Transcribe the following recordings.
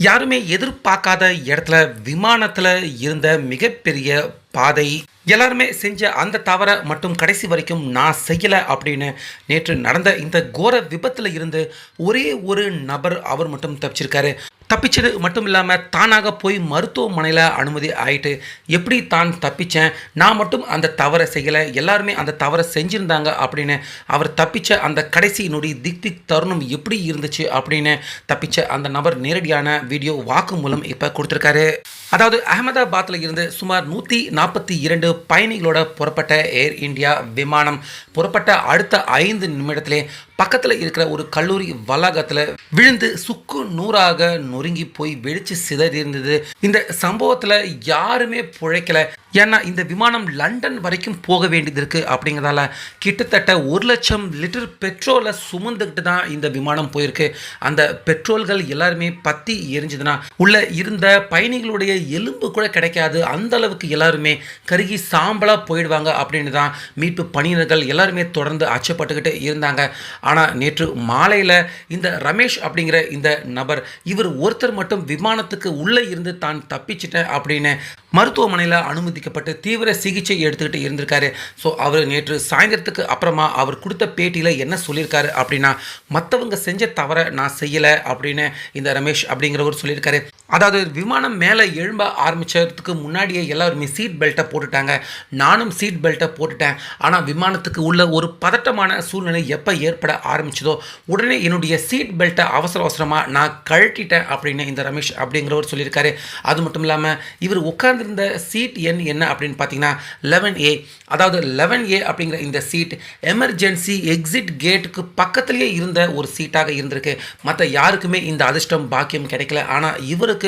யாருமே எதிர்பார்க்காத இடத்துல விமானத்தில் இருந்த மிகப்பெரிய பாதை. எல்லாருமே செஞ்ச அந்த தவறை மட்டும் கடைசி வரைக்கும் நான் செய்யலை அப்படின்னு நேற்று நடந்த இந்த கோர விபத்தில் இருந்து ஒரே ஒரு நபர் அவர் மட்டும் தப்பிச்சிருக்காரு. தப்பிச்சது மட்டும் இல்லாமல் தானாக போய் மருத்துவமனையில் அனுமதி ஆயிட்டு எப்படி தான் தப்பித்தேன் நான் மட்டும் அந்த தவறை செய்யலை. எல்லாருமே அந்த தவறை செஞ்சுருந்தாங்க அப்படின்னு அவர் தப்பித்த அந்த கடைசி நொடி திக் திக் தருணம் எப்படி இருந்துச்சு அப்படின்னு தப்பிச்ச அந்த நபர் நேரடியான வீடியோ வாக்கு மூலம் இப்போ கொடுத்துருக்காரு. அதாவது அகமதாபாத்தில் இருந்து சுமார் நூற்றி நாற்பத்தி இரண்டு பயணிகளோட புறப்பட்ட ஏர் இந்தியா விமானம் புறப்பட்ட அடுத்த ஐந்து நிமிடத்திலே பக்கத்தில் இருக்கிற ஒரு கல்லூரி வளாகத்தில் விழுந்து சுக்கு நூறாக நொறுங்கி போய் வெடிச்சு சிதறியிருந்தது. இந்த சம்பவத்தில் யாருமே பிழைக்கல. ஏன்னா இந்த விமானம் லண்டன் வரைக்கும் போக வேண்டியது இருக்குது அப்படிங்கிறதால கிட்டத்தட்ட ஒரு லட்சம் லிட்டர் பெட்ரோலை சுமந்துக்கிட்டு தான் இந்த விமானம் போயிருக்கு. அந்த பெட்ரோல்கள் எல்லாருமே பற்றி எரிஞ்சுதுன்னா உள்ள இருந்த பயணிகளுடைய எலும்பு கூட கிடைக்காது. அந்த அளவுக்கு எல்லாருமே கருகி சாம்பலாக போயிடுவாங்க அப்படின்னு தான் மீட்பு பணியினர்கள் எல்லாருமே தொடர்ந்து அச்சப்பட்டுக்கிட்டு இருந்தாங்க. ஆனால் நேற்று மாலையில் இந்த ரமேஷ் அப்படிங்கிற இந்த நபர் இவர் ஒருத்தர் மட்டும் விமானத்துக்கு உள்ளே இருந்து தான் தப்பிச்சிட்டேன் அப்படின்னு மருத்துவமனையில் அனுமதி பாதிக்கப்பட்டு தீவிர சிகிச்சை எடுத்துக்கிட்டு இருந்திருக்காரு. ஸோ அவர் நேற்று சாயந்தரத்துக்கு அப்புறமா அவர் கொடுத்த பேட்டியில் என்ன சொல்லியிருக்காரு அப்படின்னா மற்றவங்க செஞ்ச தவறை நான் செய்யலை அப்படின்னு இந்த ரமேஷ் அப்படிங்கிறவர் சொல்லியிருக்காரு. அதாவது விமானம் மேலே எழும்ப ஆரம்பித்ததுக்கு முன்னாடியே எல்லாருமே சீட் பெல்ட்டை போட்டுட்டாங்க. நானும் சீட் பெல்ட்டை போட்டுட்டேன். ஆனால் விமானத்துக்கு உள்ள ஒரு பதட்டமான சூழ்நிலை எப்போ ஏற்பட ஆரம்பிச்சதோ உடனே என்னுடைய சீட் பெல்ட்டை அவசர அவசரமாக நான் கழட்டிட்டேன் அப்படின்னு இந்த ரமேஷ் அப்படிங்கிறவர் சொல்லியிருக்காரு. அது மட்டும் இல்லாமல் இவர் உட்கார்ந்துருந்த சீட் எண் என்ன அப்படின்னு பார்த்தீங்கன்னா லெவன் ஏ அதாவது லெவன் ஏ அப்படிங்கிற இந்த சீட் எமர்ஜென்சி எக்ஸிட் கேட்டுக்கு பக்கத்துலேயே இருந்த ஒரு சீட்டாக இருந்திருக்கு. மற்ற யாருக்குமே இந்த அதிர்ஷ்டம் பாக்கியம் கிடைக்கல. ஆனால் இவருக்கு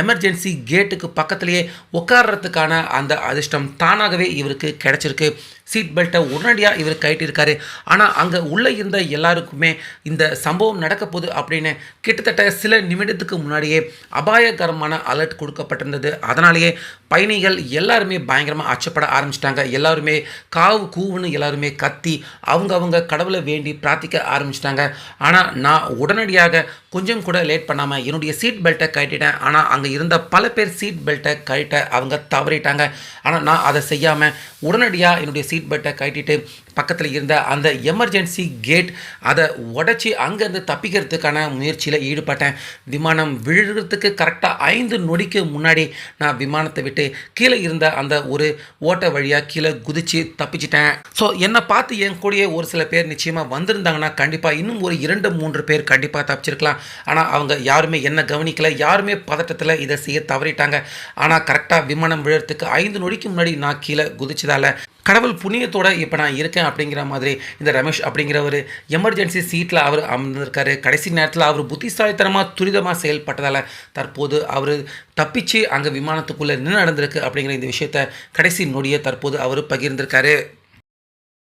எமர்ஜென்சி கேட்டுக்கு பக்கத்துலேயே உட்கார்றதுக்கான அந்த அதிர்ஷ்டம் தானாகவே இவருக்கு கிடைச்சிருக்கு. சீட் பெல்ட்டை உடனடியாக இவர் கட்டியிருக்காரு ஆனால் அங்கே உள்ளே இருந்த எல்லாருக்குமே இந்த சம்பவம் நடக்க போகுது அப்படின்னு கிட்டத்தட்ட சில நிமிடத்துக்கு முன்னாடியே அபாயகரமான அலர்ட் கொடுக்கப்பட்டிருந்தது. அதனாலேயே பயணிகள் எல்லாருமே பயங்கரமாக அச்சப்பட ஆரம்பிச்சிட்டாங்க. எல்லாருமே காவு கூவுன்னு எல்லாருமே கத்தி அவங்க அவங்க கடவுளை வேண்டி பிரார்த்திக்க ஆரம்பிச்சிட்டாங்க. ஆனால் நான் உடனடியாக கொஞ்சம் கூட லேட் பண்ணாமல் என்னுடைய சீட் பெல்ட்டை கட்டிட்டேன் ஆனால் அங்கே இருந்த பல பேர் சீட் பெல்ட்டை கழிட்ட அவங்க தவறிட்டாங்க. ஆனால் நான் அதை செய்யாமல் உடனடியாக என்னுடைய சீட் பெல்ட்டை கட்டிட்டு பக்கத்தில் இருந்த அந்த எமர்ஜென்சி கேட் அதை உடச்சி அங்கேருந்து தப்பிக்கிறதுக்கான முயற்சியில் ஈடுபட்டேன். விமானம் விழுகிறதுக்கு கரெக்டாக ஐந்து நொடிக்கு முன்னாடி நான் விமானத்தை விட்டு கீழே இருந்த அந்த ஒரு ஓட்ட வழியாக கீழே குதித்து தப்பிச்சிட்டேன். ஸோ என்னை பார்த்து என் கூடயே ஒரு சில பேர் நிச்சயமாக வந்திருந்தாங்கன்னா கண்டிப்பாக இன்னும் ஒரு இரண்டு மூன்று பேர் கண்டிப்பாக தப்பிச்சிருக்கலாம். ஆனால் அவங்க யாருமே என்ன கவனிக்கலை யாருமே பதட்டத்தில் இதை செய்ய தவறிட்டாங்க. ஆனால் கரெக்டாக விமானம் விழுறதுக்கு ஐந்து நொடிக்கு முன்னாடி நான் கீழே குதிச்சதால கடவுள் புண்ணியத்தோட இப்போ நான் இருக்கேன் அப்படிங்கிற மாதிரி இந்த ரமேஷ் அப்படிங்கிறவர் எமர்ஜென்சி சீட்டில் அவர் அமர்ந்திருக்காரு. கடைசி நேரத்தில் அவர் புத்திசாலித்தனமாக துரிதமாக செயல்பட்டதால் தற்போது அவர் தப்பிச்சு அங்கே விமானத்துக்குள்ளே நின்று நடந்திருக்கு அப்படிங்கிற இந்த விஷயத்த கடைசி நொடியை தற்போது அவர் பகிர்ந்திருக்காரு.